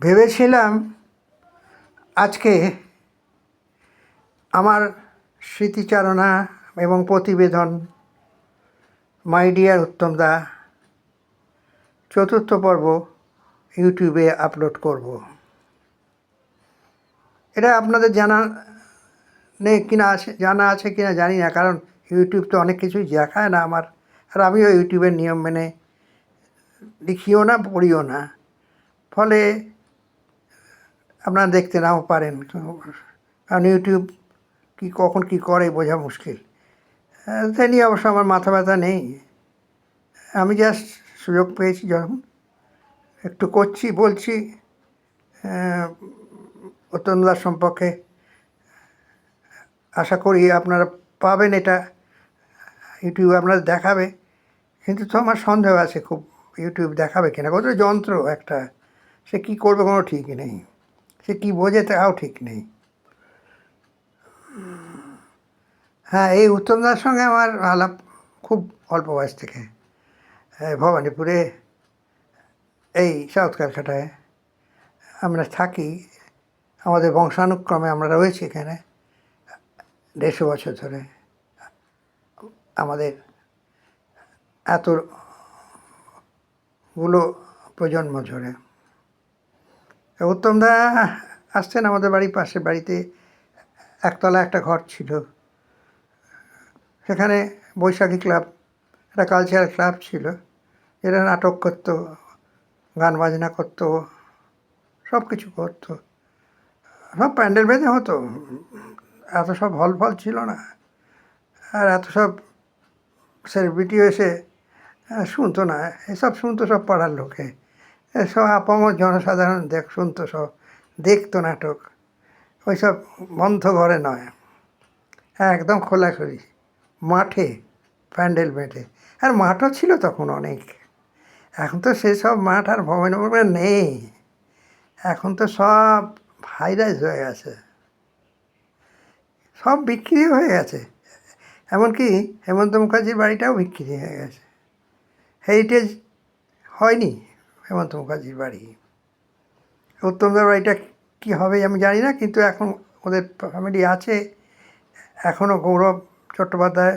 ভেবেছিলাম আজকে আমার স্মৃতিচারণা এবং প্রতিবেদন মাই ডিয়ার উত্তম দা চতুর্থ পর্ব ইউটিউবে আপলোড করব। এটা আপনাদের জানা নেই কিনা আছে, জানা আছে কিনা জানি না, কারণ ইউটিউব তো অনেক কিছুই দেখায় না আমার, আর আমিও ইউটিউবের নিয়ম মেনে লিখিও না, পড়িও না। ফলে আপনারা দেখতে নাও পারেন। কারণ ইউটিউব কী কখন কী করে বোঝা মুশকিল। তাই নিয়ে অবশ্য আমার মাথা ব্যথা নেই। আমি জাস্ট সুযোগ পেয়েছি যখন। একটু করছি, বলছি অত্যন্তদার সম্পর্কে। আশা করি আপনারা পাবেন এটা। ইউটিউব আপনারা দেখাবে। কিন্তু তো আমার সন্দেহ আছে খুব ইউটিউব দেখাবে কিনা। কত যন্ত্র একটা। সে কী করবে কোনো ঠিক নেই। সে কী বোঝে তাও ঠিক নেই। হ্যাঁ এই উত্তমদার সঙ্গে আমার আলাপ খুব অল্প বয়স থেকে। ভবানীপুরে, এই সাউথ ক্যালকাটায় আমরা থাকি। আমাদের বংশানুক্রমে আমরা রয়েছি এখানে দেড়শো বছর ধরে। আমাদের এতগুলো প্রজন্ম ধরে। উত্তমদা, আসছেন আমাদের বাড়ির পাশে, বাড়িতে একতলা একটা ঘর ছিল। সেখানে বৈশাখী ক্লাব, একটা কালচারাল ক্লাব ছিল। এরা নাটক করতো, গান বাজনা করতো, সব কিছু করতো। সব প্যান্ডেল বেঁধে হতো। এত সব হল ফল ছিল না। আর এত সব সেলিব্রিটিও এসে শুনতো না। এসব শুনতো সব পাড়ার লোকে। এসব আপামর জনসাধারণ দেখ, শুনতো সব, দেখতো নাটক। ওইসব বন্ধ ঘরে নয়। হ্যাঁ একদম খোলাখুলি। মাঠে, প্যান্ডেল বেঁধে আর মাঠও ছিল তখন অনেক। এখন তো সেসব মাঠ আর ভবনে ভবনে নেই। এখন তো সব ভাইরাস হয়ে গেছে। সব বিক্রি হয়ে গেছে। এমনকি হেমন্ত মুখার্জির বাড়িটাও বিক্রি হয়ে গেছে। হেরিটেজ হয়নি। হেমন্ত মুখার্জির বাড়ি। উত্তমদার বাড়িটা কী হবে আমি জানি না, কিন্তু এখন ওদের ফ্যামিলি আছে। এখনও গৌরব চট্টোপাধ্যায়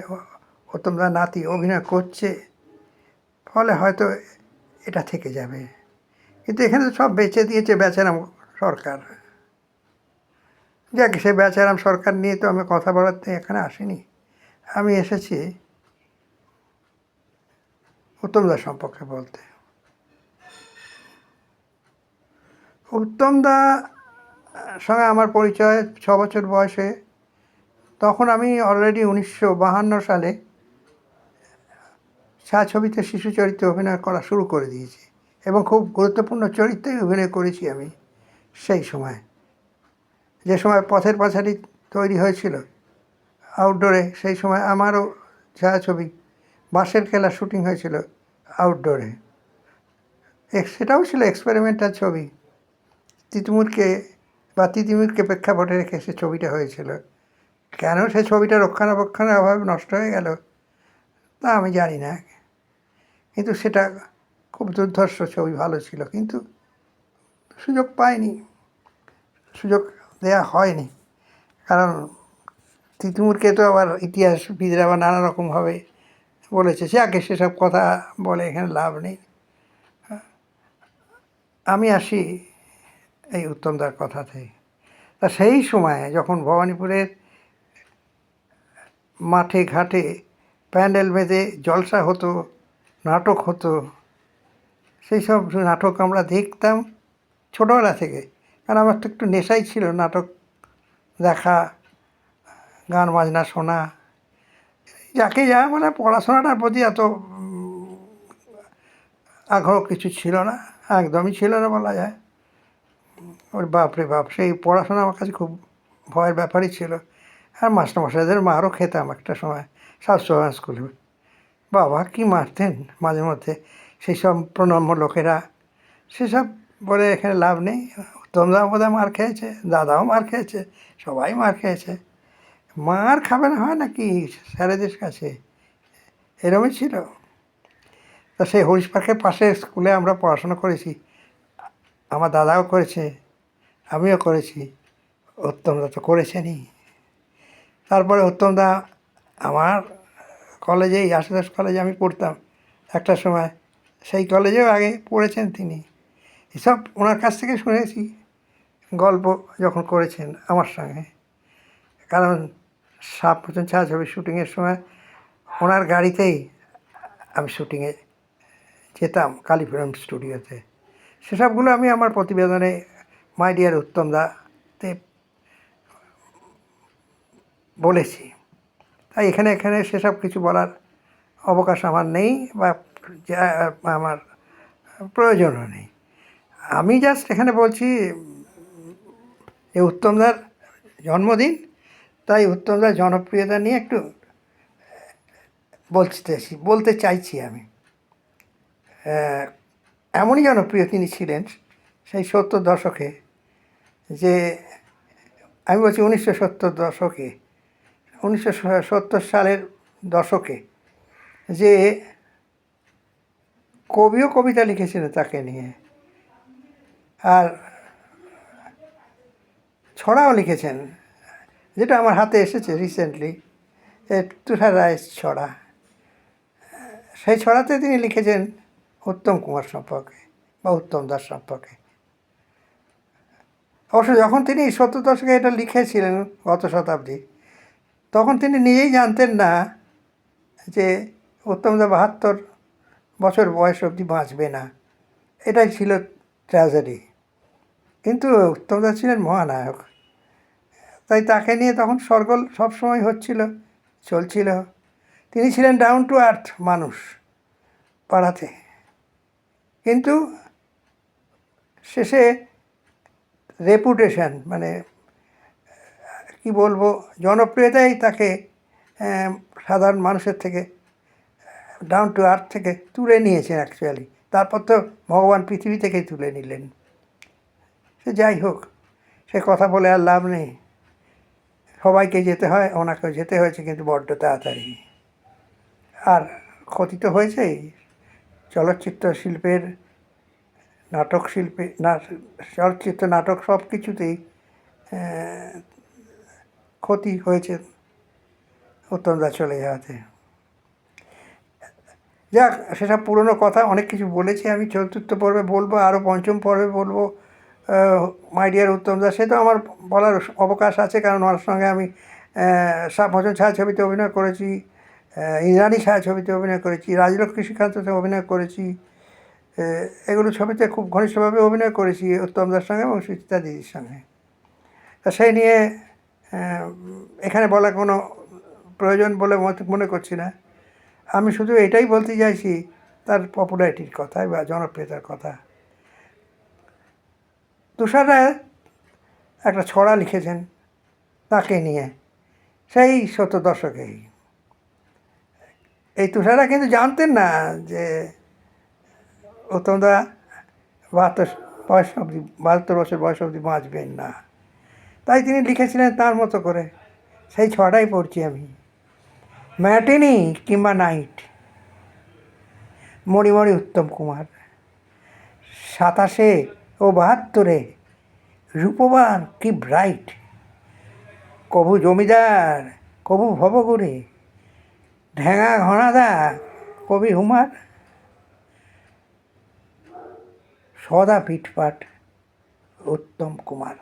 উত্তমদার নাতি অভিনয় করছে। ফলে হয়তো এটা থেকে যাবে। কিন্তু এখানে তো সব বেচে দিয়েছে বেচারাম সরকার। যাক, সে বেচারাম সরকার নিয়ে তো আমি কথা বলাতে এখানে আসিনি। আমি এসেছি উত্তমদার সম্পর্কে বলতে। উত্তমদা সঙ্গে আমার পরিচয়, ছ বছর বয়সে। তখন আমি অলরেডি উনিশশো বাহান্ন সালে ছা ছবিতে শিশু চরিত্রে অভিনয় করা শুরু করে দিয়েছি এবং খুব গুরুত্বপূর্ণ চরিত্রেই অভিনয় করেছি আমি সেই সময়। যে সময় পথের পাঁচালী তৈরি হয়েছিল আউটডোরে সেই সময় আমারও ছায়াছবি বাঁশের খেলা শুটিং হয়েছিল আউটডোরে সেটাও ছিল এক্সপেরিমেন্টাল ছবি। তিতুমুরকে বা তিতিমুরকে প্রেক্ষাপটে রেখে সে ছবিটা হয়েছিল। কেন সে ছবিটা রক্ষণাবেক্ষণের অভাবে নষ্ট হয়ে গেল? তা আমি জানি না। কিন্তু সেটা খুব দুর্ধর্ষ ছবি, ভালো ছিল। কিন্তু সুযোগ পাইনি সুযোগ দেয়া হয়নি। কারণ তিতুমুরকে তো আবার ইতিহাসবিদরা আবার নানা রকমভাবে বলেছে। সে আগে সেসব কথা বলে, এখানে লাভ নেই। আমি আসি এই উত্তমদার কথাতে তা সেই সময়ে যখন ভবানীপুরের মাঠে ঘাটে প্যান্ডেল বেঁধে জলসা হতো, নাটক হতো, সেই সব নাটক আমরা দেখতাম ছোটোবেলা থেকে। কারণ আমার তো একটু নেশাই ছিল নাটক দেখা, গান বাজনা শোনা। যাকে যা মানে পড়াশোনাটার প্রতি এত আগ্রহ কিছু ছিল না, একদমই ছিল না বলা যায়। ওর বাপরে বাপ, সেই পড়াশোনা আমার কাছে খুব ভয়ের ব্যাপারই ছিল। আর মাস্টারমশাইদের মারও খেতাম একটা সময় স্বাস্থ্যবান স্কুলে। বাবা কি মারতেন মাঝে মধ্যে? সেই সব প্রণম্য লোকেরা, সেসব বলে এখানে লাভ নেই। তোমরাও বোধহয় মার খেয়েছে, দাদাও মার খেয়েছে, সবাই মার খেয়েছে। মার খাবে না হয় নাকি স্যারেদের কাছে? এরমই ছিল। তা সেই হরিশ পার্কের পাশে স্কুলে আমরা পড়াশোনা করেছি। আমার দাদাও করেছে, আমিও করেছি। উত্তমদা তো করেছেনই। তারপরে উত্তমদা আমার কলেজেই আশুদাস কলেজে আমি পড়তাম। একটা সময় সেই কলেজেও আগে পড়েছেন তিনি। এসব ওনার কাছ থেকে শুনেছি, গল্প যখন করেছেন আমার সঙ্গে। কারণ সাপ মোচন ছায়াছবির শুটিংয়ের সময় ওনার গাড়িতেই আমি শুটিংয়ে যেতাম কালীপুরম স্টুডিওতে সেসবগুলো আমি আমার প্রতিবেদনে মাই ডিয়ার উত্তমদাতে বলেছি। তাই এখানে এখানে সেসব কিছু বলার অবকাশ আমার নেই বা আমার প্রয়োজনও নেই। আমি জাস্ট এখানে বলছি যে উত্তমদার জন্মদিন, তাই উত্তমদার জনপ্রিয়তা নিয়ে একটু বলতেছি বলতে চাইছি আমি। এমনই জনপ্রিয় তিনি ছিলেন, সেই সত্তর দশকে, যে আমি বলছি উনিশশো সত্তর দশকে, উনিশশো সত্তর সালের দশকে, যে কবিও কবিতা লিখেছিলেন তাকে নিয়ে। আর ছড়াও লিখেছেন, যেটা আমার হাতে এসেছে রিসেন্টলি তুষার রায়ের ছড়া। সেই ছড়াতে তিনি লিখেছেন উত্তম কুমার সম্পর্কে বা উত্তম দাস সম্পর্কে। অবশ্য যখন তিনি সত্তর দশকে এটা লিখেছিলেন গত শতাব্দী, তখন তিনি নিজেই জানতেন না যে উত্তমদা বাহাত্তর বছর বয়স অবধি বাঁচবে না। এটাই ছিল ট্র্যাজেডি। কিন্তু উত্তমদা ছিলেন মহানায়ক। তাই তাকে নিয়ে তখন সরগোল সবসময় হচ্ছিল, চলছিল। তিনি ছিলেন ডাউন টু আর্থ মানুষ পাড়াতে। কিন্তু শেষে রেপুটেশন মানে কি বলব, জনপ্রিয়তাই তাকে সাধারণ মানুষের থেকে ডাউন টু আর্থ থেকে তুলে নিয়েছেন অ্যাকচুয়ালি তারপর তো ভগবান পৃথিবী থেকেই তুলে নিলেন। সে যাই হোক, সে কথা বলে আর লাভ নেই। সবাইকে যেতে হয়, ওনাকেও যেতে হয়েছে কিন্তু বড্ড তাড়াতাড়ি। আর ক্ষতি তো হয়েছেই। চলচ্চিত্র শিল্পের, নাটক শিল্পে, না, চলচ্চিত্র, নাটক সব কিছুতেই ক্ষতি হয়েছে উত্তমদা চলে যাওয়াতে। যাক, সেসব পুরনো কথা অনেক কিছু বলেছি, আমি চতুর্থ পর্বে বলব আরও পঞ্চম পর্বে বলব মাই ডিয়ার উত্তম দাস, সে তো আমার বলার অবকাশ আছে, কারণ ওর সঙ্গে আমি সাত বছর ছায়াছবিতে অভিনয় করেছি ইন্দ্রাণী ছায়াছবিতে অভিনয় করেছি, রাজলক্ষ্মী শ্রীকান্ততে অভিনয় করেছি এগুলো ছবিতে খুব ঘনিষ্ঠভাবে অভিনয় করেছি, উত্তম দার সঙ্গে এবং সুচিতা দিদির সঙ্গে। তা সেই নিয়ে এখানে বলা কোনো প্রয়োজন বলে মনে করছি না। আমি শুধু এটাই বলতে চাইছি, তার পপুলারিটির কথা বা জনপ্রিয়তার কথা। তুষার রায় একটা ছড়া লিখেছেন তাকে নিয়ে, সেই শত দশকেই এই তুষারা কিন্তু জানতেন না যে উত্তমদা বাহাত্তর বয়স অবধি, বাহাত্তর বছর বয়স অবধি বাঁচবেন না। তাই তিনি লিখেছিলেন তার মতো করে, সেই ছড়াই পড়ছি আমি। ম্যাটিনি কিংবা নাইট, মণিমণি উত্তম কুমার, সাতাশে ও বাহাত্তরে রূপবান কি ব্রাইট কবু জমিদার কবু ভবগুরে ঢেঙা ঘনাদা কবি হুমার। সদা পিটপাট উত্তম কুমার।